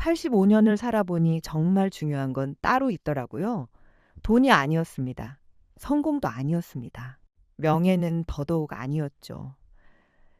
85년을 살아보니 정말 중요한 건 따로 있더라고요. 돈이 아니었습니다. 성공도 아니었습니다. 명예는 더더욱 아니었죠.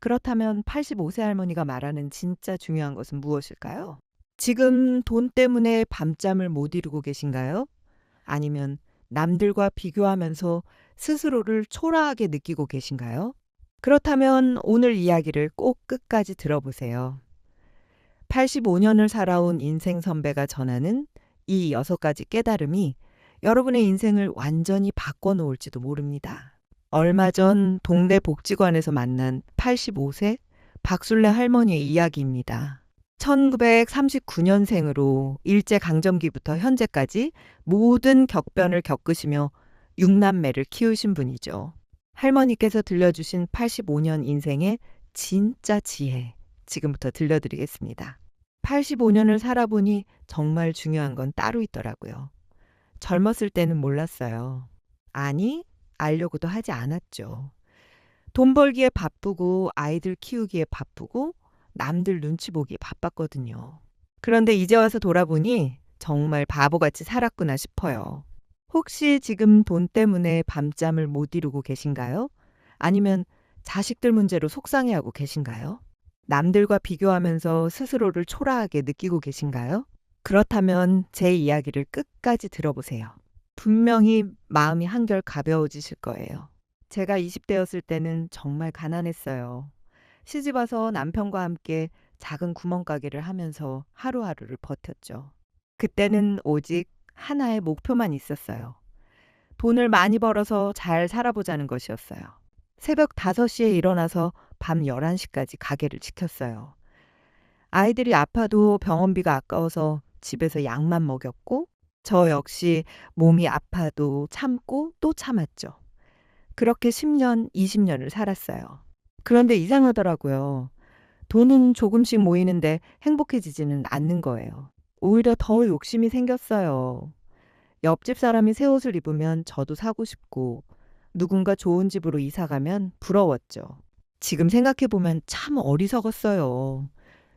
그렇다면 85세 할머니가 말하는 진짜 중요한 것은 무엇일까요? 지금 돈 때문에 밤잠을 못 이루고 계신가요? 아니면 남들과 비교하면서 스스로를 초라하게 느끼고 계신가요? 그렇다면 오늘 이야기를 꼭 끝까지 들어보세요. 85년을 살아온 인생 선배가 전하는 이 여섯 가지 깨달음이 여러분의 인생을 완전히 바꿔놓을지도 모릅니다. 얼마 전 동네 복지관에서 만난 85세 박술래 할머니의 이야기입니다. 1939년생으로 일제강점기부터 현재까지 모든 격변을 겪으시며 6남매를 키우신 분이죠. 할머니께서 들려주신 85년 인생의 진짜 지혜 지금부터 들려드리겠습니다. 85년을 살아보니 정말 중요한 건 따로 있더라고요. 젊었을 때는 몰랐어요. 아니, 알려고도 하지 않았죠. 돈 벌기에 바쁘고 아이들 키우기에 바쁘고 남들 눈치 보기 바빴거든요. 그런데 이제 와서 돌아보니 정말 바보같이 살았구나 싶어요. 혹시 지금 돈 때문에 밤잠을 못 이루고 계신가요? 아니면 자식들 문제로 속상해하고 계신가요? 남들과 비교하면서 스스로를 초라하게 느끼고 계신가요? 그렇다면 제 이야기를 끝까지 들어보세요. 분명히 마음이 한결 가벼워지실 거예요. 제가 20대였을 때는 정말 가난했어요. 시집 와서 남편과 함께 작은 구멍가게를 하면서 하루하루를 버텼죠. 그때는 오직 하나의 목표만 있었어요. 돈을 많이 벌어서 잘 살아보자는 것이었어요. 새벽 5시에 일어나서 밤 11시까지 가게를 지켰어요. 아이들이 아파도 병원비가 아까워서 집에서 약만 먹였고, 저 역시 몸이 아파도 참고 또 참았죠. 그렇게 10년, 20년을 살았어요. 그런데 이상하더라고요. 돈은 조금씩 모이는데 행복해지지는 않는 거예요. 오히려 더 욕심이 생겼어요. 옆집 사람이 새 옷을 입으면 저도 사고 싶고, 누군가 좋은 집으로 이사 가면 부러웠죠. 지금 생각해보면 참 어리석었어요.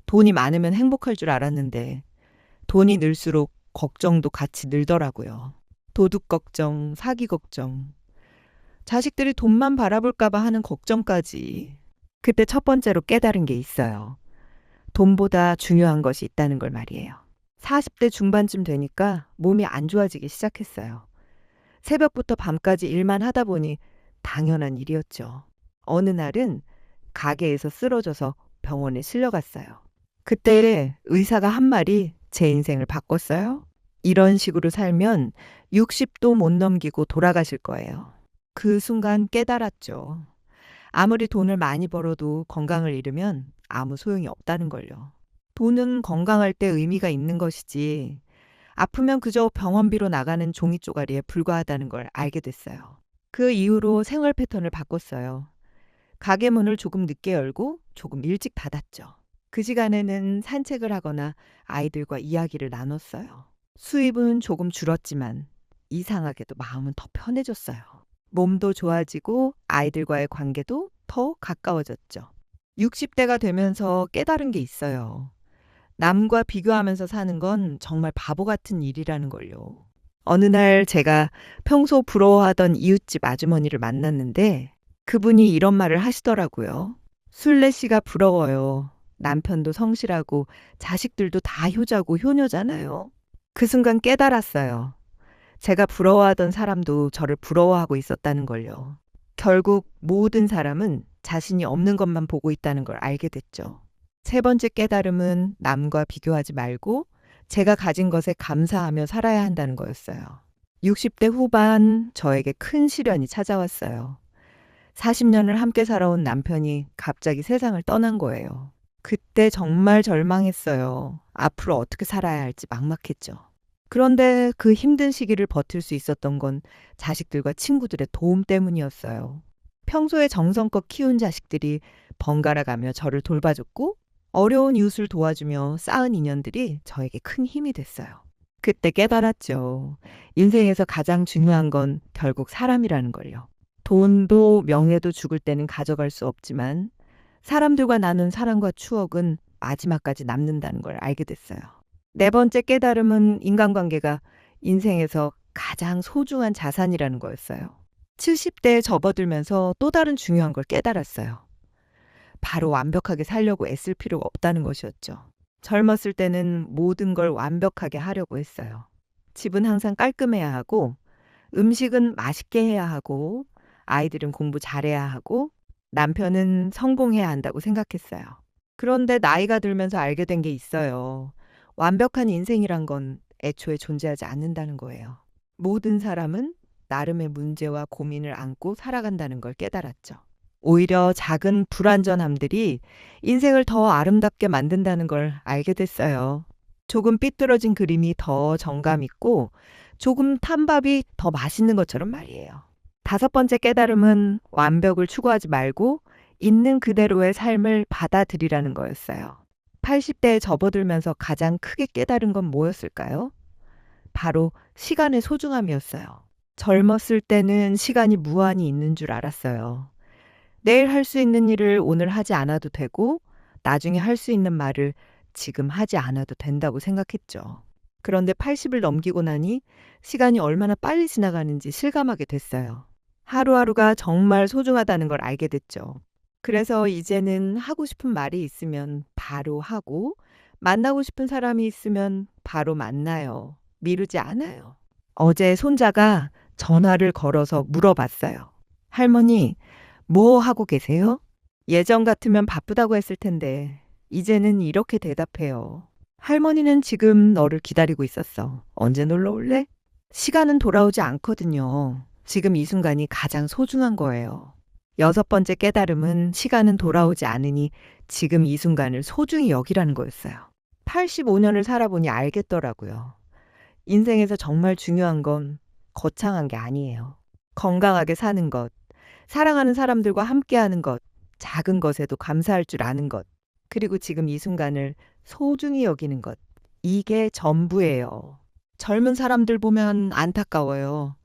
돈이 많으면 행복할 줄 알았는데, 돈이 늘수록 걱정도 같이 늘더라고요. 도둑 걱정, 사기 걱정. 자식들이 돈만 바라볼까봐 하는 걱정까지. 그때 첫 번째로 깨달은 게 있어요. 돈보다 중요한 것이 있다는 걸 말이에요. 40대 중반쯤 되니까 몸이 안 좋아지기 시작했어요. 새벽부터 밤까지 일만 하다 보니 당연한 일이었죠. 어느 날은 가게에서 쓰러져서 병원에 실려갔어요. 그때 의사가 한 말이 제 인생을 바꿨어요. 이런 식으로 살면 60도 못 넘기고 돌아가실 거예요. 그 순간 깨달았죠. 아무리 돈을 많이 벌어도 건강을 잃으면 아무 소용이 없다는 걸요. 돈은 건강할 때 의미가 있는 것이지 아프면 그저 병원비로 나가는 종이 쪼가리에 불과하다는 걸 알게 됐어요. 그 이후로 생활 패턴을 바꿨어요. 가게 문을 조금 늦게 열고 조금 일찍 닫았죠. 그 시간에는 산책을 하거나 아이들과 이야기를 나눴어요. 수입은 조금 줄었지만 이상하게도 마음은 더 편해졌어요. 몸도 좋아지고 아이들과의 관계도 더 가까워졌죠. 60대가 되면서 깨달은 게 있어요. 남과 비교하면서 사는 건 정말 바보 같은 일이라는 걸요. 어느 날 제가 평소 부러워하던 이웃집 아주머니를 만났는데 그분이 이런 말을 하시더라고요. 술래 씨가 부러워요. 남편도 성실하고 자식들도 다 효자고 효녀잖아요. 그 순간 깨달았어요. 제가 부러워하던 사람도 저를 부러워하고 있었다는 걸요. 결국 모든 사람은 자신이 없는 것만 보고 있다는 걸 알게 됐죠. 세 번째 깨달음은 남과 비교하지 말고 제가 가진 것에 감사하며 살아야 한다는 거였어요. 60대 후반 저에게 큰 시련이 찾아왔어요. 40년을 함께 살아온 남편이 갑자기 세상을 떠난 거예요. 그때 정말 절망했어요. 앞으로 어떻게 살아야 할지 막막했죠. 그런데 그 힘든 시기를 버틸 수 있었던 건 자식들과 친구들의 도움 때문이었어요. 평소에 정성껏 키운 자식들이 번갈아 가며 저를 돌봐줬고 어려운 이웃을 도와주며 쌓은 인연들이 저에게 큰 힘이 됐어요. 그때 깨달았죠. 인생에서 가장 중요한 건 결국 사람이라는 걸요. 돈도 명예도 죽을 때는 가져갈 수 없지만 사람들과 나눈 사랑과 추억은 마지막까지 남는다는 걸 알게 됐어요. 네 번째 깨달음은 인간관계가 인생에서 가장 소중한 자산이라는 거였어요. 70대에 접어들면서 또 다른 중요한 걸 깨달았어요. 바로 완벽하게 살려고 애쓸 필요가 없다는 것이었죠. 젊었을 때는 모든 걸 완벽하게 하려고 했어요. 집은 항상 깔끔해야 하고, 음식은 맛있게 해야 하고, 아이들은 공부 잘해야 하고, 남편은 성공해야 한다고 생각했어요. 그런데 나이가 들면서 알게 된 게 있어요. 완벽한 인생이란 건 애초에 존재하지 않는다는 거예요. 모든 사람은 나름의 문제와 고민을 안고 살아간다는 걸 깨달았죠. 오히려 작은 불완전함들이 인생을 더 아름답게 만든다는 걸 알게 됐어요. 조금 삐뚤어진 그림이 더 정감 있고 조금 탄 밥이 더 맛있는 것처럼 말이에요. 다섯 번째 깨달음은 완벽을 추구하지 말고 있는 그대로의 삶을 받아들이라는 거였어요. 80대에 접어들면서 가장 크게 깨달은 건 뭐였을까요? 바로 시간의 소중함이었어요. 젊었을 때는 시간이 무한히 있는 줄 알았어요. 내일 할 수 있는 일을 오늘 하지 않아도 되고, 나중에 할 수 있는 말을 지금 하지 않아도 된다고 생각했죠. 그런데 80을 넘기고 나니 시간이 얼마나 빨리 지나가는지 실감하게 됐어요. 하루하루가 정말 소중하다는 걸 알게 됐죠. 그래서 이제는 하고 싶은 말이 있으면 바로 하고, 만나고 싶은 사람이 있으면 바로 만나요. 미루지 않아요. 어제 손자가 전화를 걸어서 물어봤어요. 할머니, 뭐 하고 계세요? 예전 같으면 바쁘다고 했을 텐데, 이제는 이렇게 대답해요. 할머니는 지금 너를 기다리고 있었어. 언제 놀러 올래? 시간은 돌아오지 않거든요. 지금 이 순간이 가장 소중한 거예요. 여섯 번째 깨달음은 시간은 돌아오지 않으니 지금 이 순간을 소중히 여기라는 거였어요. 85년을 살아보니 알겠더라고요. 인생에서 정말 중요한 건 거창한 게 아니에요. 건강하게 사는 것, 사랑하는 사람들과 함께하는 것, 작은 것에도 감사할 줄 아는 것, 그리고 지금 이 순간을 소중히 여기는 것. 이게 전부예요. 젊은 사람들 보면 안타까워요.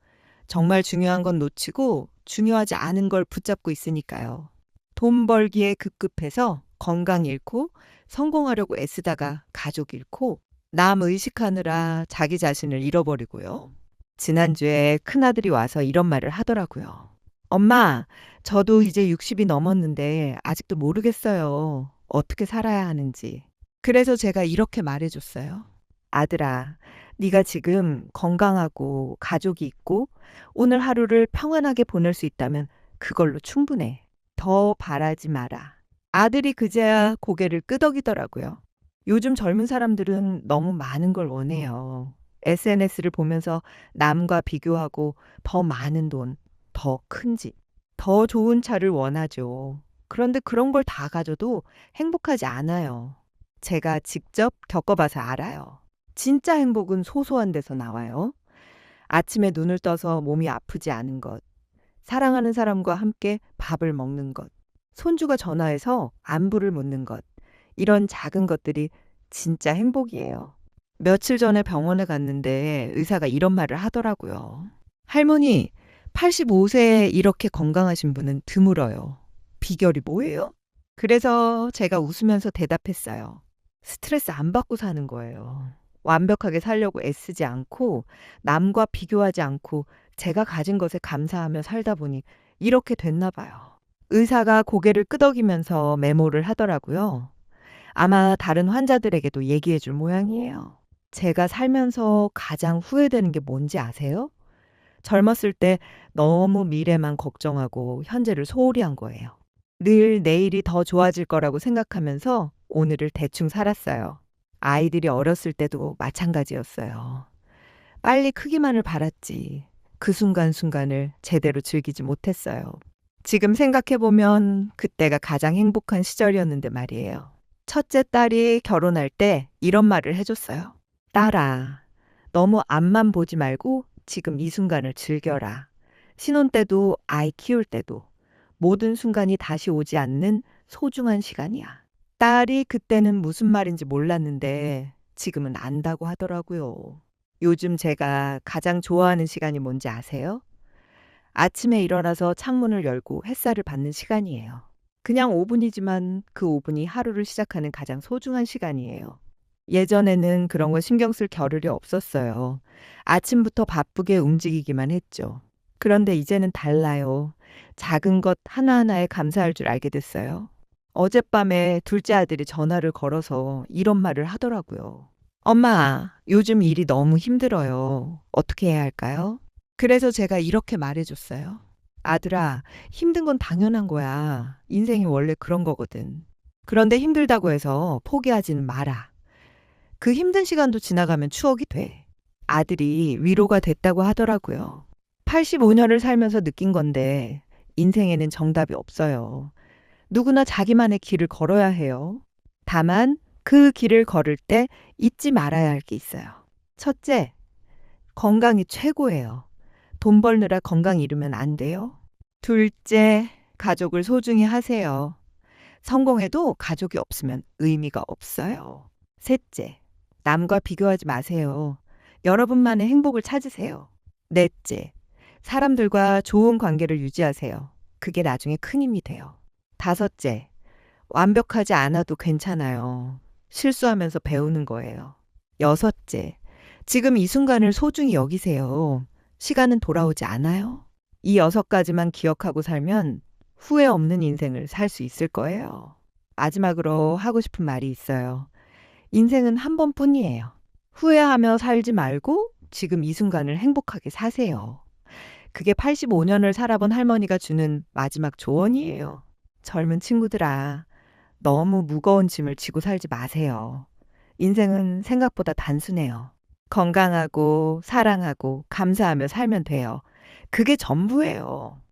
정말 중요한 건 놓치고 중요하지 않은 걸 붙잡고 있으니까요. 돈 벌기에 급급해서 건강 잃고 성공하려고 애쓰다가 가족 잃고 남 의식하느라 자기 자신을 잃어버리고요. 지난주에 큰아들이 와서 이런 말을 하더라고요. 엄마, 저도 이제 60이 넘었는데 아직도 모르겠어요. 어떻게 살아야 하는지. 그래서 제가 이렇게 말해줬어요. 아들아, 네가 지금 건강하고 가족이 있고 오늘 하루를 평안하게 보낼 수 있다면 그걸로 충분해. 더 바라지 마라. 아들이 그제야 고개를 끄덕이더라고요. 요즘 젊은 사람들은 너무 많은 걸 원해요. SNS를 보면서 남과 비교하고 더 많은 돈, 더 큰 집, 더 좋은 차를 원하죠. 그런데 그런 걸 다 가져도 행복하지 않아요. 제가 직접 겪어봐서 알아요. 진짜 행복은 소소한 데서 나와요. 아침에 눈을 떠서 몸이 아프지 않은 것, 사랑하는 사람과 함께 밥을 먹는 것, 손주가 전화해서 안부를 묻는 것, 이런 작은 것들이 진짜 행복이에요. 며칠 전에 병원에 갔는데 의사가 이런 말을 하더라고요. 할머니, 85세에 이렇게 건강하신 분은 드물어요. 비결이 뭐예요? 그래서 제가 웃으면서 대답했어요. 스트레스 안 받고 사는 거예요. 완벽하게 살려고 애쓰지 않고 남과 비교하지 않고 제가 가진 것에 감사하며 살다 보니 이렇게 됐나 봐요. 의사가 고개를 끄덕이면서 메모를 하더라고요. 아마 다른 환자들에게도 얘기해 줄 모양이에요. 제가 살면서 가장 후회되는 게 뭔지 아세요? 젊었을 때 너무 미래만 걱정하고 현재를 소홀히 한 거예요. 늘 내일이 더 좋아질 거라고 생각하면서 오늘을 대충 살았어요. 아이들이 어렸을 때도 마찬가지였어요. 빨리 크기만을 바랐지. 그 순간순간을 제대로 즐기지 못했어요. 지금 생각해보면 그때가 가장 행복한 시절이었는데 말이에요. 첫째 딸이 결혼할 때 이런 말을 해줬어요. 딸아, 너무 앞만 보지 말고 지금 이 순간을 즐겨라. 신혼 때도 아이 키울 때도 모든 순간이 다시 오지 않는 소중한 시간이야. 딸이 그때는 무슨 말인지 몰랐는데 지금은 안다고 하더라고요. 요즘 제가 가장 좋아하는 시간이 뭔지 아세요? 아침에 일어나서 창문을 열고 햇살을 받는 시간이에요. 그냥 5분이지만 그 5분이 하루를 시작하는 가장 소중한 시간이에요. 예전에는 그런 거 신경 쓸 겨를이 없었어요. 아침부터 바쁘게 움직이기만 했죠. 그런데 이제는 달라요. 작은 것 하나하나에 감사할 줄 알게 됐어요. 어젯밤에 둘째 아들이 전화를 걸어서 이런 말을 하더라고요. 엄마, 요즘 일이 너무 힘들어요. 어떻게 해야 할까요? 그래서 제가 이렇게 말해줬어요. 아들아, 힘든 건 당연한 거야. 인생이 원래 그런 거거든. 그런데 힘들다고 해서 포기하지는 마라. 그 힘든 시간도 지나가면 추억이 돼. 아들이 위로가 됐다고 하더라고요. 85년을 살면서 느낀 건데, 인생에는 정답이 없어요. 누구나 자기만의 길을 걸어야 해요. 다만, 그 길을 걸을 때 잊지 말아야 할 게 있어요. 첫째, 건강이 최고예요. 돈 벌느라 건강 잃으면 안 돼요. 둘째, 가족을 소중히 하세요. 성공해도 가족이 없으면 의미가 없어요. 셋째, 남과 비교하지 마세요. 여러분만의 행복을 찾으세요. 넷째, 사람들과 좋은 관계를 유지하세요. 그게 나중에 큰 힘이 돼요. 다섯째, 완벽하지 않아도 괜찮아요. 실수하면서 배우는 거예요. 여섯째, 지금 이 순간을 소중히 여기세요. 시간은 돌아오지 않아요. 이 여섯 가지만 기억하고 살면 후회 없는 인생을 살 수 있을 거예요. 마지막으로 하고 싶은 말이 있어요. 인생은 한 번뿐이에요. 후회하며 살지 말고 지금 이 순간을 행복하게 사세요. 그게 85년을 살아본 할머니가 주는 마지막 조언이에요. 젊은 친구들아, 너무 무거운 짐을 지고 살지 마세요. 인생은 생각보다 단순해요. 건강하고 사랑하고 감사하며 살면 돼요. 그게 전부예요.